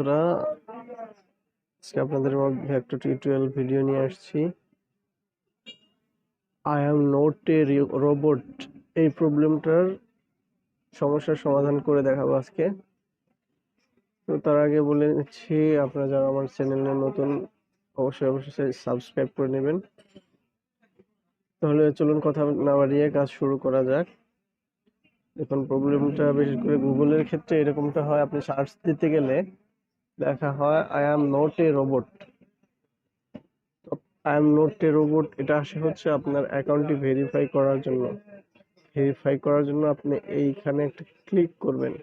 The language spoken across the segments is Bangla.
বন্ধুরা, আজকে আপনাদের একটা টিউটোরিয়াল ভিডিও নিয়ে আসছি। I am not a robot এই প্রবলেমটার সমস্যার সমাধান করে দেখাবো আজকে। তো তার আগে বলে নিচ্ছি, আপনারা যারা আমার চ্যানেলে নতুন, অবশ্যই অবশ্যই সাবস্ক্রাইব করে নেবেন। তাহলে চলুন কথা না বাড়িয়ে কাজ শুরু করা যাক। এখন প্রবলেমটা বিশেষ করে গুগলের ক্ষেত্রে এরকমটা হয়, আপনি সার্চ দিতে গেলে দেখা হয় I am not a robot I am not a robot এটা আসে হচ্ছে আপনার অ্যাকাউন্টটি ভেরিফাই করার জন্য। ভেরিফাই করার জন্য আপনি এইখানে একটা ক্লিক করবেন।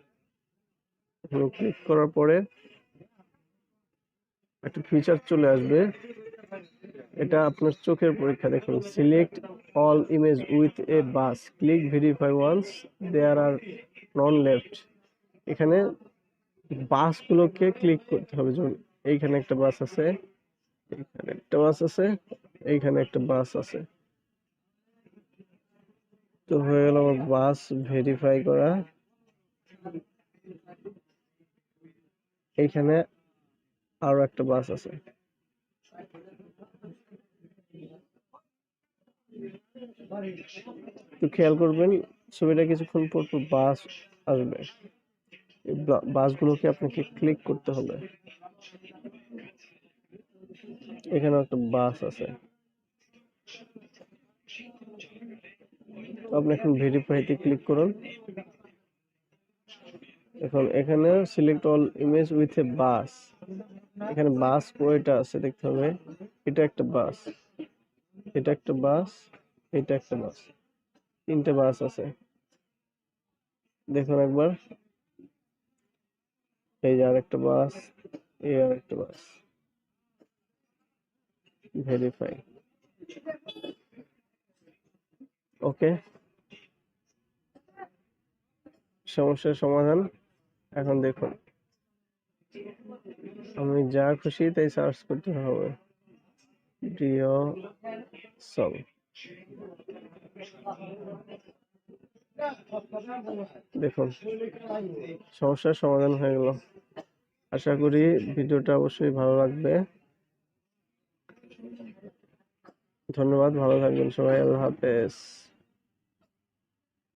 ক্লিক করার পরে একটা ফিচার চলে আসবে। এটা আপনার চোখের পরীক্ষা দেখুন। Select all image with a bus click verify once there are none left এখানে বাসগুলোকে ক্লিক করতে হবে। যেমন এইখানে একটা বাস আছে, এইখানে একটা বাস আছে, এইখানে একটা বাস আছে। তো হয়ে গেল আমার বাস ভেরিফাই করা। এইখানে আরও একটা বাস আছে। একটু খেয়াল করবেন, ছবিটা কিছুক্ষণ পর পর বাস আসবে। বাসগুলোকে আপনাকে ক্লিক করতে হবে। এখানে একটা বাস আছে। আপনি এখন ভেরিফাইতে ক্লিক করুন। এখন এখানে select all image with a bus এখানে বাস কয়টা আছে দেখতে হবে। এটা একটা বাস এটা একটা বাস এটা একটা বাস তিনটে বাস আছে। দেখুন একবার। এই যে আরেকটা বাস, এই আরেকটা বাস। ভেরিফাই ওকে সমস্যার সমাধান এখন দেখুন। আমি যা খুশি তাই সার্চ করতে হবে। প্রিয় সং দেখুন, সমস্যার সমাধান হয়ে গেল। আশা করি ভিডিওটা অবশ্যই ভালো লাগবে। ধন্যবাদ, ভালো থাকবেন সবাই, আল্লাহ হাফেজ।